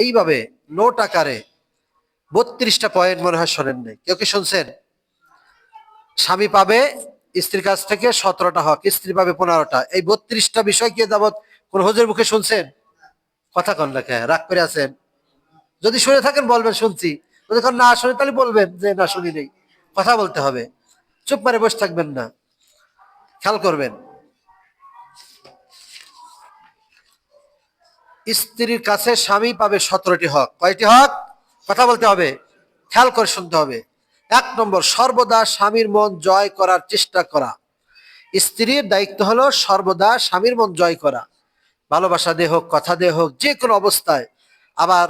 এইভাবে নোট আকারে বত্রিশটা পয়েন্ট মনে হয় শোনেন নাই। কেউ কি শুনছেন? স্বামী পাবে, স্ত্রীর কাছ থেকে সতেরোটা হক, স্ত্রী পাবে পনেরোটা। এই বত্রিশটা বিষয় কি যাবৎ কোন হোজের মুখে শুনছেন? কথা কন লেখা রাগ করে আছেন? যদি শুনে থাকেন বলবেন, শুনছি। যদি না শুনে, তাহলে বলবেন যে না শুনি নেই। কথা বলতে হবে। চুপ মারে বসে থাকবেন না। খেয়াল করবেন। স্ত্রীর কাছে স্বামী পাবে সতেরোটি হক। কয়টি হক? কথা বলতে হবে। খেয়াল করে শুনতে হবে। এক নম্বর, সর্বদা স্বামীর মন জয় করার চেষ্টা করা। স্ত্রীর দায়িত্ব হলো সর্বদা স্বামীর মন জয় করা। ভালোবাসা দিয়ে হোক, কথা দিয়ে হোক, যে কোনো অবস্থায়। আবার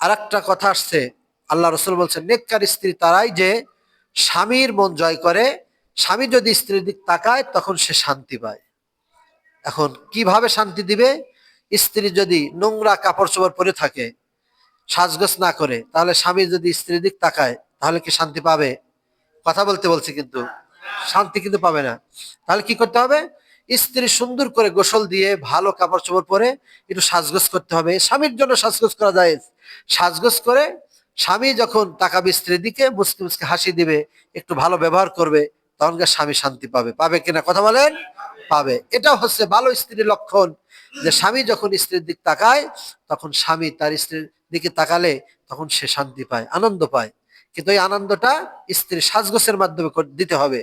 আর কথা আসছে, আল্লাহ রসুল বলছেন, নেককার স্ত্রী তারাই যে স্বামীর মন জয় করে। স্বামী যদি স্ত্রীর দিক তাকায়, তখন সে শান্তি পায়। এখন কীভাবে শান্তি দিবে? স্ত্রী যদি নোংরা কাপড় চোপড় পরে থাকে, সাজগোজ না করে, তাহলে স্বামী যদি স্ত্রীর দিক তাকায়, তাহলে কি শান্তি পাবে? কথা বলতে বলছি কিন্তু, শান্তি কিন্তু পাবে না। তাহলে কি করতে হবে? স্ত্রী সুন্দর করে গোসল দিয়ে ভালো কাপড় চোপড় পরে একটু সাজগোজ করতে হবে। স্বামীর জন্য সাজগোজ করা যায়। সাজগোজ করে স্বামী যখন তাকাবে স্ত্রীর দিকে মুসকে মুসকে হাসি দিবে, একটু ভালো ব্যবহার করবে, তখন গিয়ে স্বামী শান্তি পাবে। পাবে কিনা কথা বলেন? পাবে। এটা হচ্ছে ভালো স্ত্রীর লক্ষণ। যে স্বামী যখন স্ত্রীর দিক তাকায়, তখন স্বামী তার স্ত্রীর দিকে তাকালে তখন সে শান্তি পায়, আনন্দ পায়। কিন্তু এই আনন্দটা স্ত্রীর সাজগোজের মাধ্যমে দিতে হবে।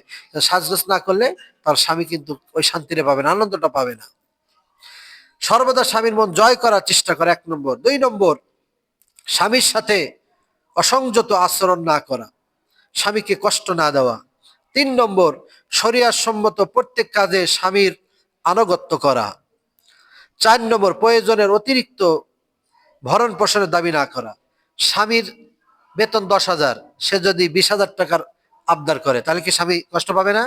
সাজগোজ না করলে তার স্বামী কিন্তু ওই শান্তিটা পাবে না, আনন্দটা পাবে না। সর্বদা স্বামীর মন জয় করার চেষ্টা করে, এক নম্বর। দুই নম্বর, স্বামীর সাথে অসংযত আচরণ না করা, স্বামীকে কষ্ট না দেওয়া। তিন নম্বর শরিয়ার সম্মত প্রত্যেক কাজে স্বামীর আনুগত্য করা। চার নম্বর প্রয়োজনের অতিরিক্ত ভরণ পোষণের দাবি না করা। স্বামীর বেতন দশ হাজার, সে যদি বিশ হাজার টাকার আবদার করে, তাহলে কি স্বামী কষ্ট পাবে না?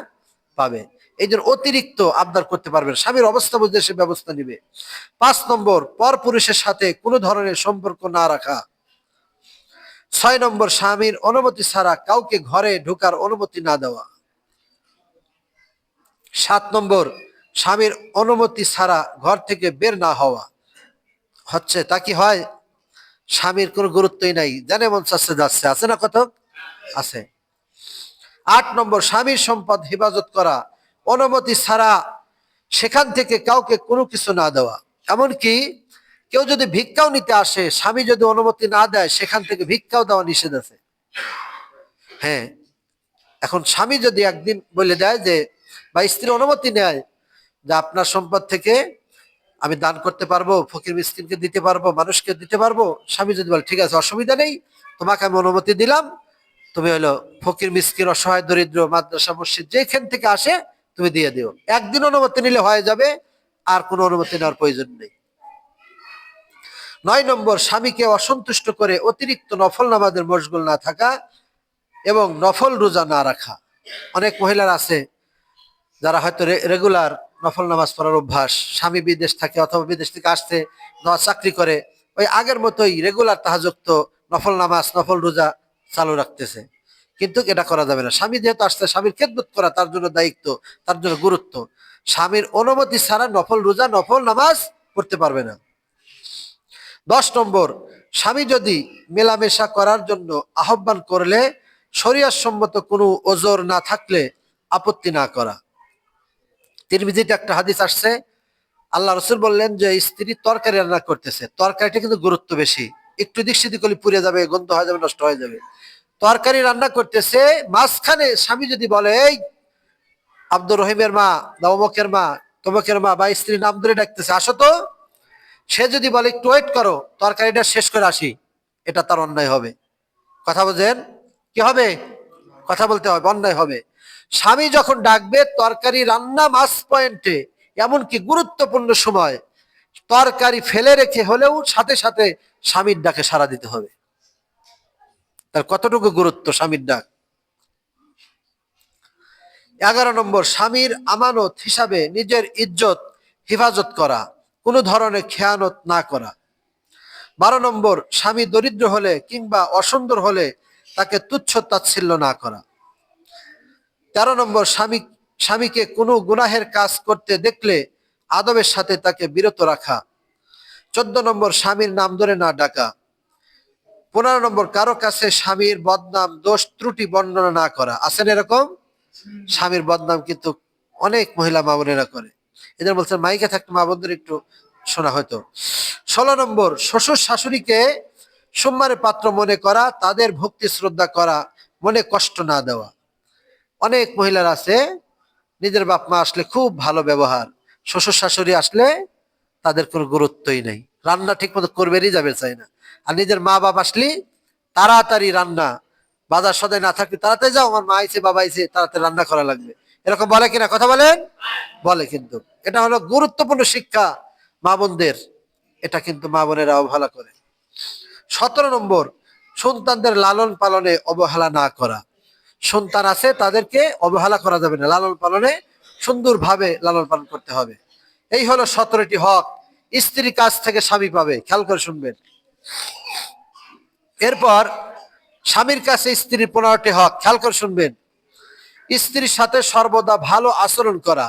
পাবে। এই জন্য অতিরিক্ত আবদার করতে পারবে না। স্বামীর অবস্থা বুঝে সে ব্যবস্থা নিবে। পাঁচ নম্বর, পর পুরুষের সাথে কোনো ধরনের সম্পর্ক না রাখা। ছয় নম্বর, স্বামীর অনুমতি ছাড়া কাউকে ঘরে ঢোকার অনুমতি না দেওয়া। সাত নম্বর স্বামীর অনুমতি ছাড়া ঘর থেকে বের না হওয়া হচ্ছে, তা কি হয়? স্বামীর কোনো গুরুত্বই নাই। জানে মন চাচ্ছে, যাচ্ছে। আছে না কত আছে। আট নম্বর, স্বামীর সম্পদ হেফাজত করা। অনুমতি ছাড়া সেখান থেকে কাউকে কোনো কিছু না দেওয়া। এমনকি কেউ যদি ভিক্ষাও নিতে আসে, স্বামী যদি অনুমতি না দেয়, সেখান থেকে ভিক্ষাও দেওয়া নিষেধ আছে। হ্যাঁ এখন স্বামী যদি একদিন বলে দেয় যে বা স্ত্রী অনুমতি নেয় যে আপনার সম্পদ থেকে আমি দান করতে পারব, ফকির মিসকিনকে দিতে পারব, মানুষকে দিতে পারব, স্বামী যদি বলে, ঠিক আছে, অসুবিধা নেই, তোমাকে আমি অনুমতি দিলাম। তুমি হলো ফকির মিসকিন, অসহায়, দরিদ্র, মাদ্রাসা, মসজিদ, যেখান থেকে আসে তুমি দিয়ে দিও। একদিন অনুমতি নিলে হয়ে যাবে, আর কোনো অনুমতি নেওয়ার প্রয়োজন নেই। নয় নম্বর, স্বামীকে অসন্তুষ্ট করে অতিরিক্ত নফল নামাজের মশগুল না থাকা এবং নফল রোজা না রাখা। অনেক মহিলার আছে, যারা হয়তো রেগুলার নফল নামাজ পড়ার অভ্যাস, স্বামী বিদেশ থাকে অথবা বিদেশ থেকে আসতে চাকরি করে, ওই আগের মতোই রেগুলার তাহাযুক্ত নফল নামাজ, নফল রোজা চালু রাখতেছে। কিন্তু এটা করা যাবে না। স্বামী যেহেতু আসছে, স্বামীর খেদমত করা তার জন্য দায়িত্ব, তার জন্য গুরুত্ব। স্বামীর অনুমতি ছাড়া নফল রোজা, নফল নামাজ পড়তে পারবে না। দশ নম্বর, স্বামী যদি মেলামেশা করার জন্য আহ্বান করলে শরিয়ার সম্মত কোনো ওজোর না থাকলে আপত্তি না করা। তিরমিজিতে একটা হাদিস আসছে, আল্লাহ রসুল বললেন যে স্ত্রী তরকারি রান্না করতেছে, তরকারিটা কিন্তু গুরুত্ব বেশি। একটু দিক সেদিক করলে পুড়ে যাবে, গন্ধ হয়ে যাবে, নষ্ট হয়ে যাবে। তরকারি রান্না করতেছে, মাঝখানে স্বামী যদি বলে, এই আব্দুর রহিমের মা বা অমকের মা, তমকের মা বা স্ত্রীর নাম ধরে ডাকতেছে, আসো তো। সে যদি বলে, একটু ওয়েট করো, তরকারিটা শেষ করে আসি, এটা তার অন্যায় হবে। কথা বোঝেন? কি হবে? কথা বলতে হবে, অন্যায় হবে। স্বামী যখন ডাকবে, তরকারি রান্না মাস পয়েন্টে, এমনকি গুরুত্বপূর্ণ সময়, তরকারি ফেলে রেখে হলেও সাথে সাথে স্বামীর ডাকে সাড়া দিতে হবে। তার কতটুকু গুরুত্ব স্বামীর ডাক? এগারো নম্বর, স্বামীর আমানত হিসাবে নিজের ইজ্জত হেফাজত করা, কোনো ধরনের খেয়ানত না করা। বারো নম্বর, স্বামী দরিদ্র হলে কিংবা অসুন্দর হলে তাকে তুচ্ছ তাচ্ছিল্য না করা। তেরো নম্বর স্বামী, স্বামীকে কোনো গুনাহের কাজ করতে দেখলে আদবের সাথে তাকে বিরত রাখা। চোদ্দ নম্বর স্বামীর নাম ধরে না ডাকা। পনেরো নম্বর, কারও কাছে স্বামীর বদনাম, দোষ, ত্রুটি, বর্ণনা না করা। আছেন এরকম? স্বামীর বদনাম কিন্তু অনেক মহিলা মা বোনেরা করে। এদের বলছেন, মাইকে থাকতে মা বোনদের একটু শোনা হয়তো। ষোলো নম্বর, শ্বশুর শাশুড়িকে সম্মানের পাত্র মনে করা, তাদের ভক্তি শ্রদ্ধা করা, মনে কষ্ট না দেওয়া। অনেক মহিলার আছে, নিজের বাপ মা আসলে খুব ভালো ব্যবহার শ্বশুর শাশুড়ি আসলে তাদের কোনো গুরুত্বই নেই। রান্না ঠিক মতো করবেরই যাবে চাই না। আর নিজের মা বাপ আসলে তাড়াতাড়ি রান্না, বাজার সদাই না থাকলে তাড়াতাড়ি যাও, আমার মা আইছে, বাবা আইছে, তাড়াতাড়ি রান্না করা লাগবে। এরকম বলে কিনা, কথা বলেন? বলে কিন্তু। এটা হলো গুরুত্বপূর্ণ শিক্ষা মা বোনদের এটা কিন্তু মা বোনেরা অবহেলা করে। সতেরো নম্বর, সন্তানদের লালন পালনে অবহেলা না করা। সন্তান আছে, তাদেরকে অবহেলা করা যাবে না। লালন পালনে সুন্দরভাবে লালন পালন করতে হবে। এই হলো সতেরোটি হক। স্ত্রীর কাছ থেকে স্বামী পাবে, খেয়াল করে শুনবেন। এরপর, স্বামীর কাছে স্ত্রীর পনেরোটি হক, খেয়াল করে শুনবেন। স্ত্রীর সাথে সর্বদা ভালো আচরণ করা।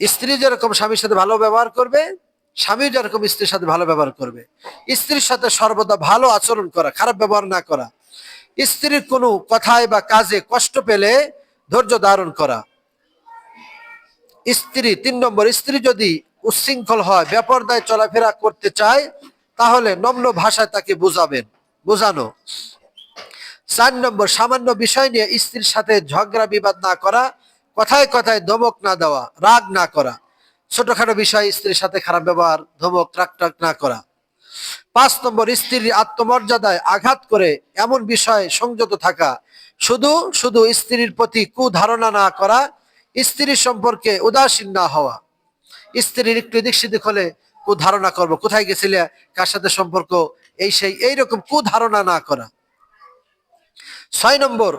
স্ত্রী যেরকম স্বামীর সাথে ভালো ব্যবহার করবে, স্বামী যেরকম স্ত্রীর সাথে ভালো ব্যবহার করবে। স্ত্রীর সাথে সর্বদা ভালো আচরণ করা, খারাপ ব্যবহার না করা। স্ত্রীর কোনো কথায় বা কাজে কষ্ট পেলে ধৈর্য ধারণ করা। স্ত্রী, তিন নম্বর, স্ত্রী যদি উচ্ছৃঙ্খল হয়, বেপরদায় চলাফেরা করতে চায়, তাহলে নম্র ভাষায় তাকে বুঝাবেন, বোঝানো। চার নম্বর, সামান্য বিষয় নিয়ে স্ত্রীর সাথে ঝগড়া বিবাদ না করা, কথায় কথায় ধমক না দেওয়া, রাগ না করা। ছোটখাটো বিষয় স্ত্রীর সাথে খারাপ ব্যবহার, ধমক রাগ টাগ না করা। পাঁচ নম্বর স্ত্রীর আত্মমর্যাদায় আঘাত করে এমন বিষয়ে সংযত থাকা। শুধু শুধু স্ত্রীর প্রতি কুধারণা না করা স্ত্রীর সম্পর্কে উদাসীন না হওয়া। স্ত্রীর একটু এদিক হলে কুধারণা করব। কোথায় গেছিলে? কার সাথে সম্পর্ক? এই সেই, এইরকম কুধারণা না করা। ছয় নম্বর,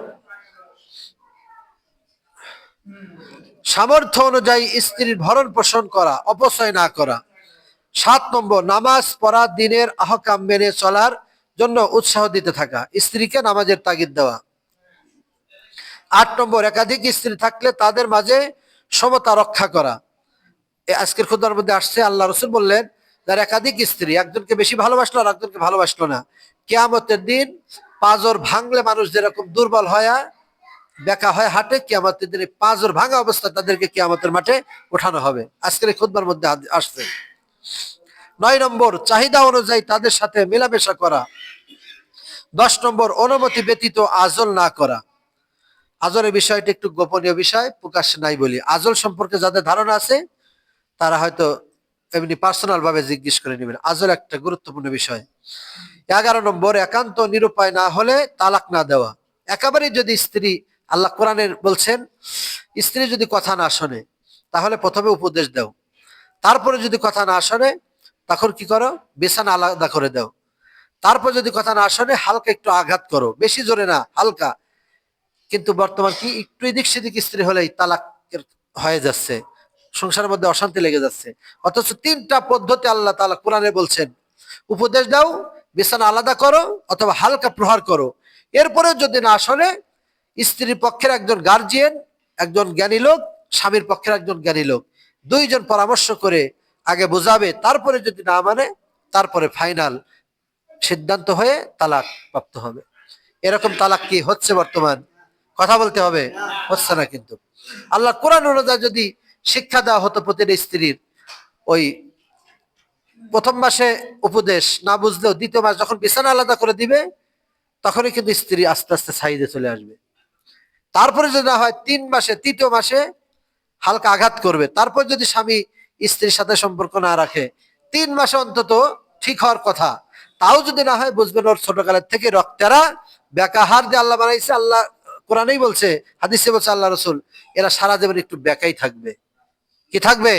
সামর্থ্য অনুযায়ী স্ত্রীর ভরণ পোষণ করা, অপচয় না করা। সাত নম্বর, নামাজ পড়া দিনের আহকাম মেনে চলার জন্য উৎসাহ দিতে থাকা, স্ত্রীকে নামাজের তাগিদ দেওয়া। আট নম্বর, একাধিক স্ত্রী থাকলে তাদের মাঝে সমতা রক্ষা করা। আজকের খুদার মধ্যে আসছে, আল্লাহ রসুল বললেন, যার একাধিক স্ত্রী, একজনকে বেশি ভালোবাসলো আর একজনকে ভালোবাসলো না। কেয়ামতের দিন পাজর ভাঙলে মানুষ যেরকম দুর্বল হয়, বেকা হয় হাটে, কেয়ামতের দিনে পাঁচর ভাঙা অবস্থা তাদেরকে কেয়ামতের মাঠে ওঠানো হবে। আজকের এই মধ্যে আসছে। নয় নম্বর, চাহিদা অনুযায়ী তাদের সাথে মেলামেশা করা। দশ নম্বর, অনুমতি ব্যতীত আজল না করা। আজলের বিষয়টি একটু গোপনীয় বিষয়, প্রকাশ নাই বলি। আজল সম্পর্কে যাদের ধারণা আছে, তারা হয়তো এমনি পার্সোনাল ভাবে জিজ্ঞেস করে নেবেন। আজল একটা গুরুত্বপূর্ণ বিষয়। এগারো নম্বর, একান্ত নিরুপায় না হলে তালাক না দেওয়া। একেবারেই যদি স্ত্রী, আল্লাহ কোরআনের বলছেন, স্ত্রী যদি কথা না শোনে, তাহলে প্রথমে উপদেশ দাও। তারপরে যদি কথা না শোনে, তখন কি করো? বিছানা আলাদা করে দাও। তারপর যদি কথা না শোনে, হালকা একটু আঘাত করো। বেশি জোরে না, হালকা। কিন্তু বর্তমান কি? একটু এদিক সেদিক স্ত্রী হলেই তালাক হয়ে যাচ্ছে। সংসারের মধ্যে অশান্তি লেগে যাচ্ছে। অথচ তিনটা পদ্ধতি আল্লাহ তালা কোরআনে বলছেন, উপদেশ দাও, বিছানা আলাদা করো অথবা হালকা প্রহার করো। এরপরে যদি না শোনে, স্ত্রীর পক্ষের একজন গার্জিয়ান একজন জ্ঞানী লোক, স্বামীর পক্ষের একজন জ্ঞানী লোক। দুইজন পরামর্শ করে আগে বোঝাবে, তারপরে যদি না মানে তারপরে ফাইনাল সিদ্ধান্ত হয়ে তালাক প্রাপ্ত হবে। এরকম তালাক কি হচ্ছে বর্তমান? কথা বলতে হবে, হচ্ছে না কিন্তু। আল্লাহ কোরআন অনুযায়ী যদি শিক্ষা দেওয়া হতো প্রতিটা স্ত্রীর, ওই প্রথম মাসে উপদেশ না বুঝলেও দ্বিতীয় মাস যখন বিছানা আলাদা করে দিবে, তখনই কিন্তু স্ত্রী আস্তে আস্তে সাইডে চলে আসবে। তারপরে যদি না হয়, তিন মাসে, তৃতীয় মাসে হালকা আঘাত করবে। তারপর যদি স্বামী স্ত্রীর সাথে সম্পর্ক না রাখে, তিন মাসে অন্তত ঠিক হওয়ার কথা। তাও যদি না হয়, বুঝবেন ওর ছোটকালের থেকে রক্তেরা বেকাহার যে আল্লাহ বানাইছে, আল্লাহ কোরআনেই বলছে, হাদিসে বলছে আল্লাহ রসুল, এরা সারা জীবন একটু বেকাই থাকবে। কি থাকবে?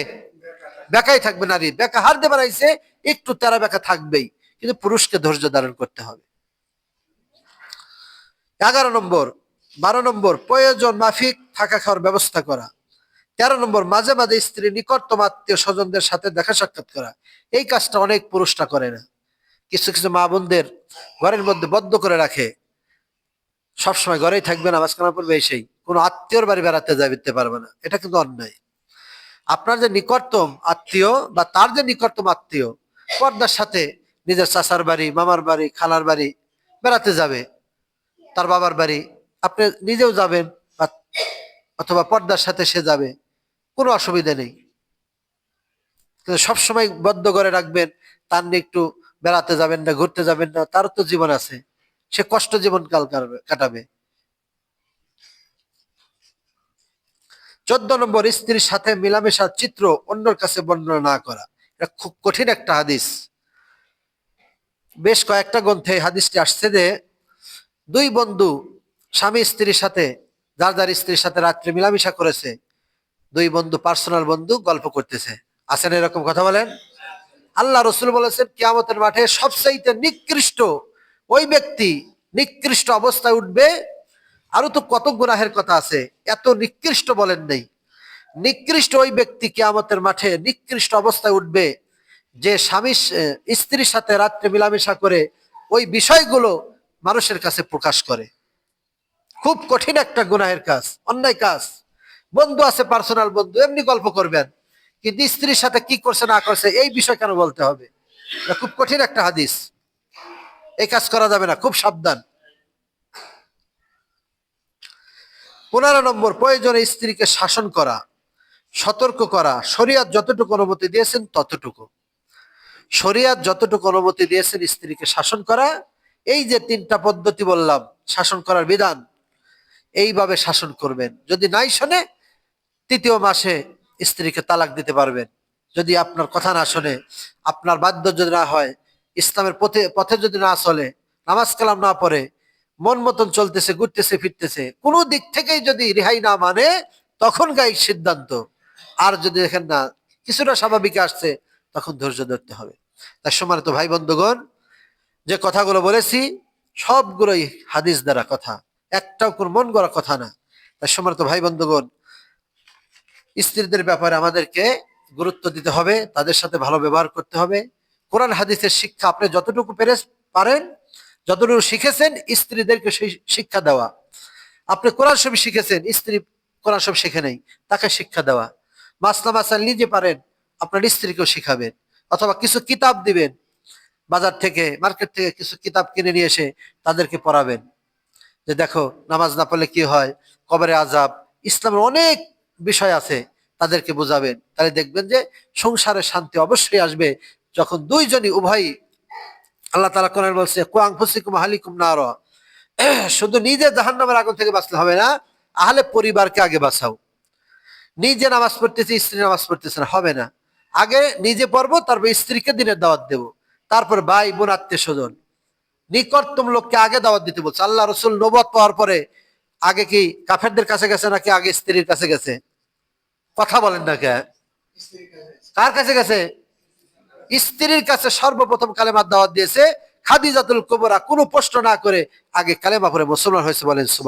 বেকাই থাকবে নারী। বেকাহার যে বানাইছে, একটু তেরা বেকা থাকবেই। কিন্তু পুরুষকে ধৈর্য ধারণ করতে হবে। এগারো নম্বর, বারো নম্বর, প্রয়োজন মাফিক থাকা খাওয়ার ব্যবস্থা করা। তেরো নম্বর, মাঝে মাঝে স্ত্রী নিকটতম আত্মীয় স্বজনদের সাথে দেখা সাক্ষাৎ করা। এই কাজটা অনেক পুরুষরা করে না। কিছু কিছু মা বোনদের ঘরের মধ্যে বদ্ধ করে রাখে। সবসময় ঘরেই থাকবে নামাজ কালাম পড়বে সেই কোনো আত্মীয়র বাড়ি বেড়াতে যাইতে পারবে না। এটা কিন্তু অন্যায়। আপনার যে নিকটতম আত্মীয় বা তার যে নিকটতম আত্মীয়, পর্দার সাথে নিজের চাচার বাড়ি, মামার বাড়ি, খালার বাড়ি বেড়াতে যাবে। তার বাবার বাড়ি আপনি নিজেও যাবেন অথবা পর্দার সাথে সে যাবে। কোনো অসুবিধা নেই। কিন্তু সবসময় বদ্ধ করে রাখবেন, তার নিয়ে একটু বেড়াতে যাবেন না, ঘুরতে যাবেন না তার তো জীবন আছে। সে কষ্ট জীবন কাল কাটবে- চোদ্দ নম্বর, স্ত্রীর সাথে মিলামেশার চিত্র অন্যর কাছে বর্ণনা না করা। এটা খুব কঠিন একটা হাদিস। বেশ কয়েকটা গ্রন্থে হাদিসটি আসছে যে, দুই বন্ধু স্বামী স্ত্রীর সাথে, যার যার স্ত্রীর সাথে রাত্রে মিলামিশা করেছে দুই বন্ধু পার্সোনাল বন্ধু গল্প করতেছে। আছেন এরকম কথা বলেন? আল্লাহ রসুল বলেছেন, কিয়ামতের মাঠে সবচাইতে নিকৃষ্ট ওই ব্যক্তি নিকৃষ্ট অবস্থায় উঠবে। আরও তো কত গুনাহের কথা আছে, এত নিকৃষ্ট বলেন নেই। নিকৃষ্ট ওই ব্যক্তি কিয়ামতের মাঠে নিকৃষ্ট অবস্থায় উঠবে, যে স্বামী স্ত্রীর সাথে রাত্রে মিলামেশা করে ওই বিষয়গুলো মানুষের কাছে প্রকাশ করে। খুব কঠিন একটা গুনাহের কাজ, অন্যায় কাজ। বন্ধু আছে পার্সোনাল বন্ধু, এমনি গল্প করবেন। কিন্তু স্ত্রীর সাথে কি করছে, না করছে, এই বিষয় কেন বলতে হবে? খুব কঠিন একটা হাদিস। এই কাজ করা যাবে না, খুব সাবধান। পনেরো নম্বর, প্রয়োজনে স্ত্রীকে শাসন করা, সতর্ক করা, শরিয়াত যতটুকু অনুমতি দিয়েছেন ততটুকু। শরিয়াত যতটুকু অনুমতি দিয়েছেন স্ত্রীকে শাসন করা, এই যে তিনটা পদ্ধতি বললাম, শাসন করার বিধান, এইভাবে শাসন করবেন। যদি নাই শোনে তৃতীয় মাসে স্ত্রীকে তালাক দিতে পারবেন। যদি আপনার কথা না শোনে, আপনার বাধ্য যদি না হয়, ইসলামের পথে পথে যদি না চলে, নামাজ কালাম না পড়ে, মন মতন চলতেছে, ঘুরতেছে, ফিরতেছে, কোনো দিক থেকেই যদি রেহাই না মানে তখন গাই সিদ্ধান্ত। আর যদি দেখেন না, কিছুটা স্বাভাবিক আসছে, তখন ধৈর্য ধরতে হবে। তার সমান তো ভাই বন্ধুগণ, যে কথাগুলো বলেছি, সবগুলোই হাদিস দ্বারা কথা। একটাও কোন মন গড়া কথা না। তার সমান তো ভাই বন্ধুগণ স্ত্রীদের ব্যাপারে আমাদেরকে গুরুত্ব দিতে হবে, তাদের সাথে ভালো ব্যবহার করতে হবে। কোরআন, হাদিসের শিক্ষা আপনি যতটুকু পেরে পারেন, যতটুকু শিখেছেন, স্ত্রীদেরকে সেই শিক্ষা দেওয়া। আপনি কোরআন সব শিখেছেন, স্ত্রী কোরআন সব শিখে নেই, তাকে শিক্ষা দেওয়া। মাসলা মাসাল নিজে পারেন, আপনার স্ত্রীকেও শিখাবেন, অথবা কিছু কিতাব দিবেন, বাজার থেকে, মার্কেট থেকে কিছু কিতাব কিনে নিয়ে এসে তাদেরকে পড়াবেন। যে দেখো, নামাজ না পড়লে কি হয়? কবরে আজাব ইসলামের অনেক বিষয় আছে, তাদেরকে বোঝাবেন। তাহলে দেখবেন যে সংসারে শান্তি অবশ্যই আসবে যখন দুইজনই উভয়ই আল্লাহ তালা কোরআন বলছে, কুয়াং ফুসিকুম হালিকুম নার। শুধু নিজে জাহান্নামের আগুন থেকে বাঁচলে হবে না, আহলে পরিবারকে আগে বাঁচাও। নিজে নামাজ পড়তেছে, স্ত্রী নামাজ পড়তেছে না, হবে না। আগে নিজে পড়ব, তারপর স্ত্রীকে দিনের দাওয়াত দেব। তারপর ভাই, বোন, আত্মীয় স্বজন। নিকটতম লোককে আগে দাওয়াত দিতে বলছে। আল্লাহ রসুল নবত পাওয়ার পরে আগে কি কাফেরদের কাছে গেছে নাকি আগে স্ত্রীর কাছে গেছে? কথা বলেন না কে কার কাছে গেছে? স্ত্রীর কাছে সর্বপ্রথম কালেমার দাওয়াত দিয়েছে, খাদিজাতুল কুবরা, কোনো প্রশ্ন না করে আগে কালেমা করে মুসলমান হয়েছে বলেন সুবাহ